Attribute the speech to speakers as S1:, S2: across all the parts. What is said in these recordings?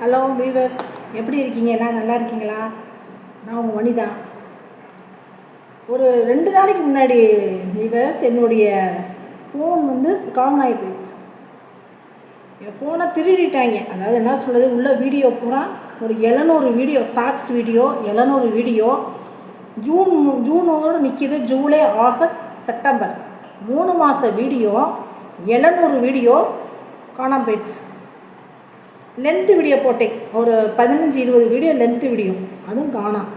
S1: Hello viewers எப்படி இருக்கீங்க? எல்லாம் நல்லா இருக்கீங்களா? நான் உங்கள் வனிதா. ஒரு ரெண்டு நாளைக்கு முன்னாடி வீவர்ஸ் என்னுடைய ஃபோன் வந்து காங் ஆகி போயிடுச்சு. என் ஃபோனை திருடிட்டாங்க. அதாவது என்ன சொல்கிறது உள்ள வீடியோ பூரா ஒரு எழுநூறு வீடியோ ஷார்ட்ஸ் வீடியோ எழுநூறு வீடியோ ஜூன் ஜூனோடு நிற்கிது ஜூலை ஆகஸ்ட் செப்டம்பர் மூணு மாத வீடியோ எழுநூறு வீடியோ காணாம போயிடுச்சு. லென்த்து வீடியோ போட்டேன். ஒரு பதினஞ்சு இருபது வீடியோ லென்த்து வீடியோ அதுவும் காணாம்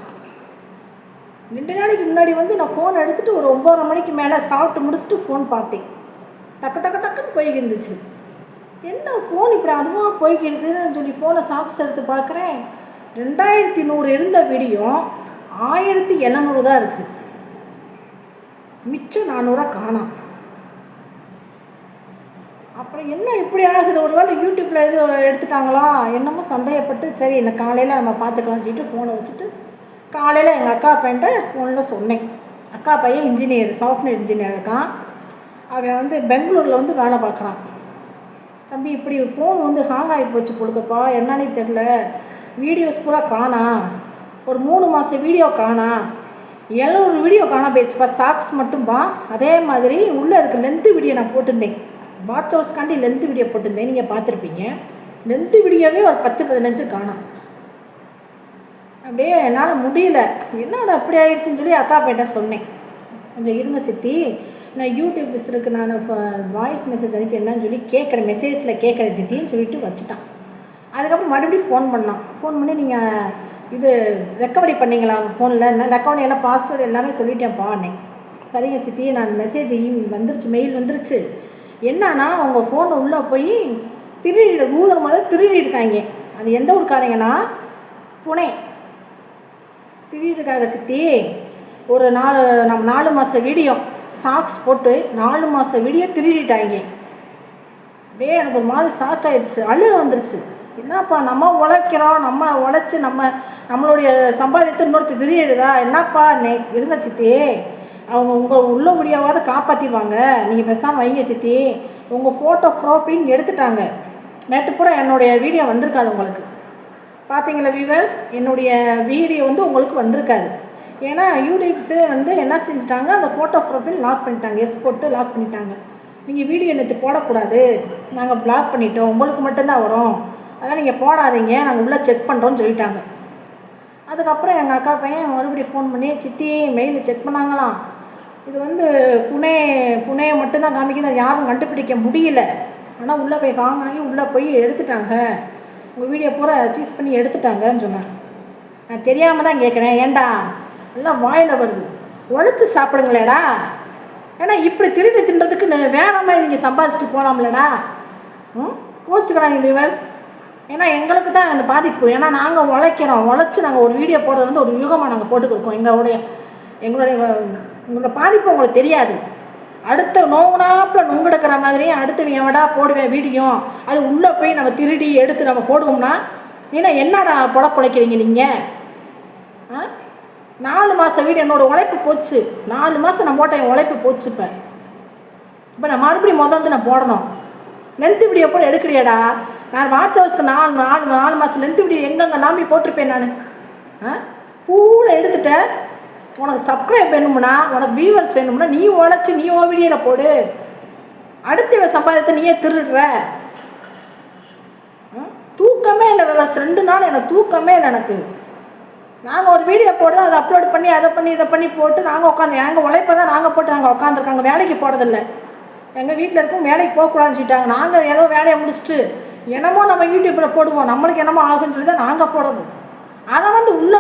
S1: ரெண்டு நாளைக்கு முன்னாடி வந்து நான் ஃபோன் எடுத்துகிட்டு ஒரு ஒம்பதரை மணிக்கு மேலே சாப்பிட்டு முடிச்சுட்டு ஃபோன் பார்த்தேன். டக்கு டக்கு டக்குன்னு போய்க்கு இருந்துச்சு. என்ன ஃபோன் இப்படி அதுவாக போய்க்கு இருக்குதுன்னு சொல்லி ஃபோனை சாக்ஸ் எடுத்து பார்க்குறேன். ரெண்டாயிரத்தி நூறு இருந்த வீடியோ ஆயிரத்தி எழுநூறு தான் இருக்குது மிச்சம் நானூறுவா காணாம் அப்புறம் என்ன இப்படி ஆகுது? ஒரு வேளை யூடியூப்பில் இது எடுத்துட்டாங்களா? என்னமோ சந்தேகப்பட்டு சரி இந்த காலையில் நம்ம பார்த்துக்கலாம்னு சொல்லிட்டு ஃபோனை வச்சுட்டு காலையில் எங்கள் அக்கா பையன்ட்ட ஃபோனில் சொன்னேன். அக்கா பையன் இன்ஜினியர் சாஃப்ட்வேர் இன்ஜினியர் இருக்கான். அவன் வந்து பெங்களூரில் வந்து வேலை பார்க்குறான். தம்பி இப்படி ஃபோன் வந்து ஹாங் ஆகி போச்சு கொடுக்கப்பா என்னன்னே தெரில வீடியோஸ் பூரா காணா. ஒரு மூணு மாதம் வீடியோ காணா. எழுநூறு வீடியோ காணா போயிடுச்சுப்பா. சாக்ஸ் மட்டும்பா. அதே மாதிரி உள்ளே இருக்க லென்த்து வீடியோ நான் போட்டிருந்தேன். வாட்ச் ஹவுஸ்க்காண்டி லென்த்து வீடியோ போட்டிருந்தேன். நீங்கள் பார்த்துருப்பீங்க. லென்த்து வீடியோவே ஒரு பத்து பதினஞ்சு காணும். அப்படியே என்னால் முடியல. என்னோட அப்படி ஆயிடுச்சுன்னு சொல்லி அக்கா பையன்ட்ட சொன்னேன். கொஞ்சம் இருங்க சித்தி. நான் யூடியூப் பிஸ்ருக்கு நான் வாய்ஸ் மெசேஜ் அனுப்பி என்னன்னு சொல்லி கேட்குற மெசேஜில் கேட்குற சித்தின்னு சொல்லிட்டு வச்சுட்டான். அதுக்கப்புறம் மறுபடியும் ஃபோன் பண்ணான். ஃபோன் பண்ணி நீங்கள் இது ரெக்கவரி பண்ணீங்களா ஃபோனில் நான் ரெக்கவரி எல்லாம் பாஸ்வேர்டு எல்லாமே சொல்லிட்டேன்ப்பா அன்னை சரிங்க சித்தி. நான் மெசேஜ் வந்துருச்சு மெயில் வந்துருச்சு. என்னன்னா அவங்க ஃபோன் உள்ளே போய் திருடி ஊதர் மாதிரி திருடி இருக்காங்க அது எந்த ஊருக்காரங்கன்னா புனே. திருடிருக்காங்க சித்தி. ஒரு நாலு நம்ம நாலு மாத வீடியோ சாக்ஸ் போட்டு நாலு மாத வீடியோ திருடிட்டாங்க. அப்படியே எனக்கு ஒரு மாதிரி ஷாக் ஆயிடுச்சு. அழுக வந்துருச்சு. என்னப்பா நம்ம உழைக்கிறோம் நம்ம உழைச்சி நம்ம நம்மளுடைய சம்பாதியத்தை இன்னொருத்தர் திருடிடுதா? என்னப்பா நே இருங்க சித்தி. அவங்க உங்கள் உள்ள முடியாவது காப்பாற்றிடுவாங்க நீங்கள் பேசாமல் வைங்க சித்தி. உங்கள் ஃபோட்டோ ப்ரோஃபின்னு எடுத்துட்டாங்க. நேற்று பூரா என்னுடைய வீடியோ வந்திருக்காது உங்களுக்கு. பார்த்தீங்களா வியூவர்ஸ் என்னுடைய வீடியோ வந்து உங்களுக்கு வந்திருக்காது. ஏன்னா யூடியூப்ஸே வந்து என்ன செஞ்சுட்டாங்க? அந்த ஃபோட்டோ ப்ரொஃபைல் லாக் பண்ணிட்டாங்க. எஸ் போட்டு லாக் பண்ணிட்டாங்க. நீங்கள் வீடியோ நேற்று போடக்கூடாது. நாங்கள் பிளாக் பண்ணிட்டோம். உங்களுக்கு மட்டும்தான் வரும். அதெல்லாம் நீங்கள் போடாதீங்க. நாங்கள் உள்ளே செக் பண்ணுறோன்னு சொல்லிட்டாங்க. அதுக்கப்புறம் எங்கள் அக்கா பையன் மறுபடியும் ஃபோன் பண்ணி சித்தி மெயில் செக் பண்ணாங்களாம். இது வந்து புனே புனே மட்டும்தான் காமிக்குது. அது யாரும் கண்டுபிடிக்க முடியல. ஆனால் உள்ளே போய் காங்காங்கி உள்ளே போய் எடுத்துட்டாங்க. உங்கள் வீடியோ பூரா சீஸ் பண்ணி எடுத்துட்டாங்கன்னு சொன்னாங்க. நான் தெரியாமல் தான் கேட்குறேன் ஏன்டா எல்லாம் வாயில் வருது. உழைச்சி சாப்பிடுங்களேடா. ஏன்னா இப்படி திருட்டு தின்றதுக்கு நே- வேற மாதிரி நீங்கள் சம்பாதிச்சுட்டு போகலாம்லடா ம்? கோச்சுக்கிறாங்க வியூவர்ஸ் ஏன்னா எங்களுக்கு தான் அந்த பாதிப்பு. ஏன்னா நாங்கள் உழைக்கிறோம். உழைச்சி நாங்கள் ஒரு வீடியோ போடுறது வந்து ஒரு யுகமாக நாங்கள் போட்டுக்கிருக்கோம். எங்களுடைய எங்களுடைய உங்களோட பாதிப்பு உங்களுக்கு தெரியாது. அடுத்த நோவுனாப்பில் நுங்கெடுக்கிற மாதிரி அடுத்தவங்க எவடா போடுவேன் வீடியோ அது உள்ளே போய் நம்ம திருடி எடுத்து நம்ம போடுவோம்னா ஏன்னா என்னடா பொழப்பழைக்கிறீங்க நீங்கள் ஆ? நாலு மாதம் வீடு என்னோட உழைப்பு போச்சு. நாலு மாதம் நான் போட்ட என் உழைப்பு போச்சு இப்போ. இப்போ நான் மறுபடியும் முத வந்து நான் போடணும். லென்த்து வீடியோ போட எடுக்கிறியாடா நான் வாட்ச் ஹவுஸ்க்கு நாலு நாலு நாலு மாதம் லென்த்து வீடியோ எங்கெங்கே நாமி போட்டிருப்பேன் நான்? ஆ? பூரா எடுத்துட்டேன். உனக்கு சப்ஸ்கிரைப் வேணும்னா உனக்கு வியூவர்ஸ் வேணும்னா நீ உழைச்சி நீ ஓ வீடியோவில் போடு. அடுத்து இவன் சம்பாதித்த நீயே திருடுற. ஆ? தூக்கமே இல்லை விவர்ஸ் ரெண்டு நாள் எனக்கு தூக்கமே இல்லை எனக்கு. நாங்கள் ஒரு வீடியோ போடுறது அதை அப்லோட் பண்ணி அதை பண்ணி இதை பண்ணி போட்டு நாங்கள் உட்காந்து எங்கள் உழைப்பை தான் நாங்கள் போட்டு நாங்கள் உட்காந்துருக்காங்க வேலைக்கு போகிறதில்ல எங்கள் வீட்டில் இருக்கும் வேலைக்கு போகக்கூடாதுன்னு சொல்லிட்டாங்க. நாங்கள் ஏதோ வேலையை முடிச்சுட்டு என்னமோ நம்ம யூடியூப்பில் போடுவோம். நம்மளுக்கு என்னமோ ஆகுன்னு சொல்லி தான் நாங்கள் போடுறது.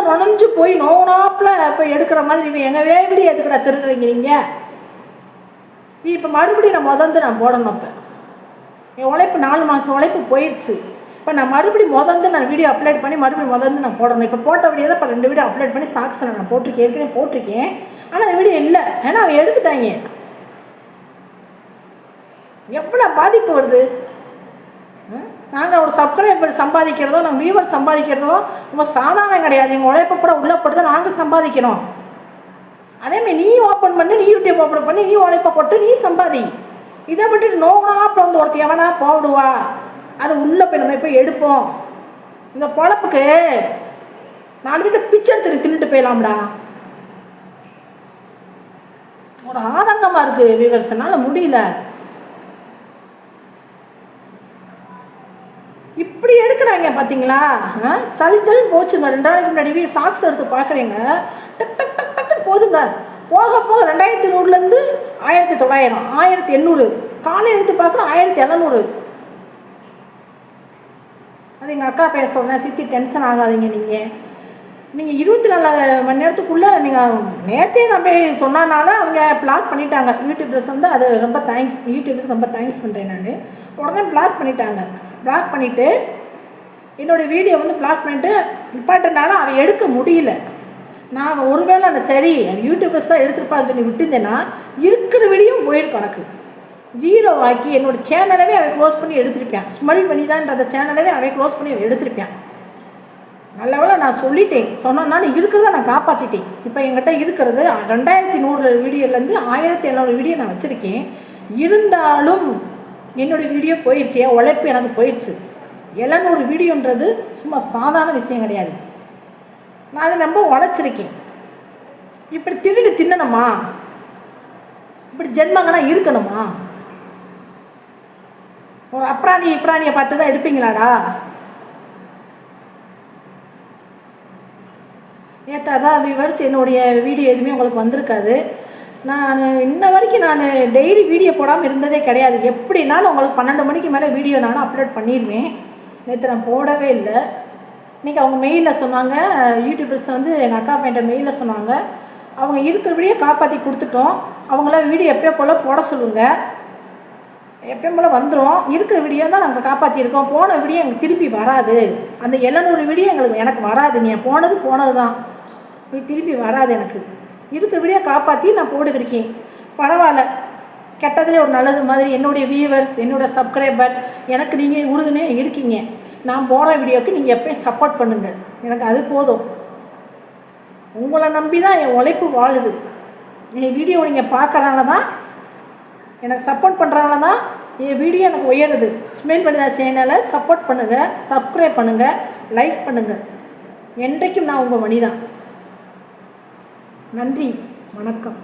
S1: நுழைஞ்சு போய் நோனாப்பில் இப்போ எடுக்கிற மாதிரி இவன் எங்கள் வேடி எதுக்கடா திருடுறீங்க நீங்கள் நீ இப்போ மறுபடியும் நான் முதந்து நான் போடணும் இப்போ. என் உழைப்பு நாலு மாதம் உழைப்பு போயிடுச்சு இப்போ நான் மறுபடியும் முதந்து நான் வீடியோ அப்லோட் பண்ணி மறுபடியும் முதந்து நான் போடணும். இப்போ போட்ட வீடியோ தான் இப்போ ரெண்டு வீடியோ அப்லோட் பண்ணி சாக்ஸில் நான் போட்டிருக்கேன். ஏற்கனவே போட்டிருக்கேன். ஆனால் அந்த வீடியோ இல்லை. ஏன்னா அவன் எடுத்துட்டாங்க. எவ்வளோ பாதிப்பு வருது? நாங்கள் ஒரு சப்ஸ்கிரைபர் சம்பாதிக்கிறதோ நாங்கள் வியூவர் சம்பாதிக்கிறதோ ரொம்ப சாதாரணம் கிடையாது. எங்கள் உழைப்பை பூரா உள்ளப்படுத்த தான் நாங்கள் சம்பாதிக்கிறோம் அதேமாதிரி நீ ஓப்பன் பண்ணி நீ யூடியூப் ஓப்பன் பண்ணி நீ உழைப்பை போட்டு நீ சம்பாதி. இதை விட்டுட்டு அப்புறம் வந்து ஒருத்தர் எவனா போடுவா? அது உள்ளே போய் நம்ம போய் எடுப்போம். இந்த பொழப்புக்கு நாலு வீட்டை பிச்சை எடுத்து தின்னுட்டு போயிடலாம்டா. ஒரு ஆதங்கமாக இருக்குது விவர்ஸனால முடியல இப்படி எடுக்கிறாங்க பார்த்தீங்களா ஆ? சளி போச்சுங்க. ரெண்டு நாளைக்கு முன்னாடி சாக்ஸ் எடுத்து பார்க்குறீங்க டக் டக் டக் டக்குன்னு போதுங்க. போக போக ரெண்டாயிரத்தி நூறுலேருந்து ஆயிரத்தி தொள்ளாயிரம் ஆயிரத்தி எண்ணூறு. காலை எடுத்து பார்க்குறோம் ஆயிரத்தி இரநூறு அது எங்கள் அக்கா பேச சொன்னேன். சித்தி டென்ஷன் ஆகாதீங்க நீங்கள் நீங்கள் இருபத்தி நாலு மணி நேரத்துக்குள்ளே நீங்கள் நேற்றே நான் போய் சொன்னனால அவங்க பிளாக் பண்ணிட்டாங்க. யூடியூபர்ஸ் வந்து அது ரொம்ப தேங்க்ஸ் யூடியூபர்ஸ் ரொம்ப தேங்க்ஸ் பண்ணுறேன் நான். உடனே பிளாக் பண்ணிட்டாங்க. பிளாக் பண்ணிவிட்டு என்னோடய வீடியோ வந்து பிளாக் பண்ணிட்டு நிப்பாட்டினால அவன் எடுக்க முடியல. நான் ஒருவேளை அந்த சரி யூடியூபர்ஸ் தான் எடுத்துருப்பான்னு சொல்லி விட்டுருந்தேன்னா இருக்கிற வீடியோ போயிருக்கும் எனக்கு. ஜீரோ ஆக்கி என்னோடய சேனலவே அவன் க்ளோஸ் பண்ணி எடுத்திருப்பேன். ஸ்மெல் பண்ணிதான்ற அந்த சேனலவே அவன் க்ளோஸ் பண்ணி எடுத்திருப்பேன். நல்லவேளை நான் சொல்லிட்டேன். சொன்னனால இருக்கிறத நான் காப்பாற்றிட்டேன் இப்போ என்கிட்ட இருக்கிறது ரெண்டாயிரத்தி நூறு வீடியோலேருந்து ஆயிரத்தி எழுநூறு வீடியோ நான் வச்சுருக்கேன். இருந்தாலும் என்னுடைய வீடியோ போயிடுச்சு என் உழைப்பு எனக்கு போயிடுச்சு எழுநூறு வீடியோன்றது சும்மா சாதாரண விஷயம் கிடையாது. நான் அதை ரொம்ப உழைச்சிருக்கேன். இப்படி திருடி தின்னணுமா? இப்படி ஜென்மங்கன்னா இருக்கணுமா? ஒரு அப்ராணி இப்ராணியை பார்த்து தான் எடுப்பீங்களாடா? நேற்று அதான் விவர்ஸ் என்னுடைய வீடியோ எதுவுமே உங்களுக்கு வந்திருக்காது. நான் இன்ன வரைக்கும் நான் டெய்லி வீடியோ போடாமல் இருந்ததே கிடையாது. எப்படினாலும் உங்களுக்கு பன்னெண்டு மணிக்கு மேலே வீடியோ நானும் அப்லோட் பண்ணிடுவேன் நேற்று நான் போடவே இல்லை. இன்றைக்கி அவங்க மெயிலில் சொன்னாங்க யூடியூபர்ஸ் வந்து எங்கள் அக்கா பையன்ட்ட மெயிலில் சொன்னாங்க. அவங்க இருக்கிற காப்பாற்றி கொடுத்துட்டோம். அவங்களாம் வீடியோ எப்பயோ போல் போட சொல்லுங்கள் எப்பயும் போல் வந்துடும் இருக்கிற வீடியோ தான் நாங்கள் காப்பாற்றிருக்கோம் போன வீடியோ எங்களுக்கு திருப்பி வராது. அந்த எழுநூறு வீடியோ எங்களுக்கு எனக்கு வராது. நீ போனது போனது தான் நீ திருப்பி வராது எனக்கு. இருக்கிற வீடியோ காப்பாற்றி நான் போட்டுக்கிருக்கேன் பரவாயில்ல. கெட்டதுலேயே ஒரு நல்லது மாதிரி என்னுடைய வியூவர்ஸ் என்னோடய சப்ஸ்கிரைபர் எனக்கு நீங்கள் உறுதுணையாக இருக்கீங்க. நான் போகிற வீடியோவுக்கு நீங்கள் எப்பயும் சப்போர்ட் பண்ணுங்கள் எனக்கு அது போதும். உங்களை நம்பி தான் என் உழைப்பு வாழுது. என் வீடியோ நீங்கள் பார்க்கறனால தான் எனக்கு சப்போர்ட் பண்ணுறனால தான் என் வீடியோ எனக்கு உயருது. ஸ்மெல் பண்ணிதா சேனலை சப்போர்ட் பண்ணுங்கள் சப்ஸ்கிரைப் பண்ணுங்கள் லைக் பண்ணுங்கள் என்றைக்கும் நான் உங்கள் மணி தான் நன்றி வணக்கம்.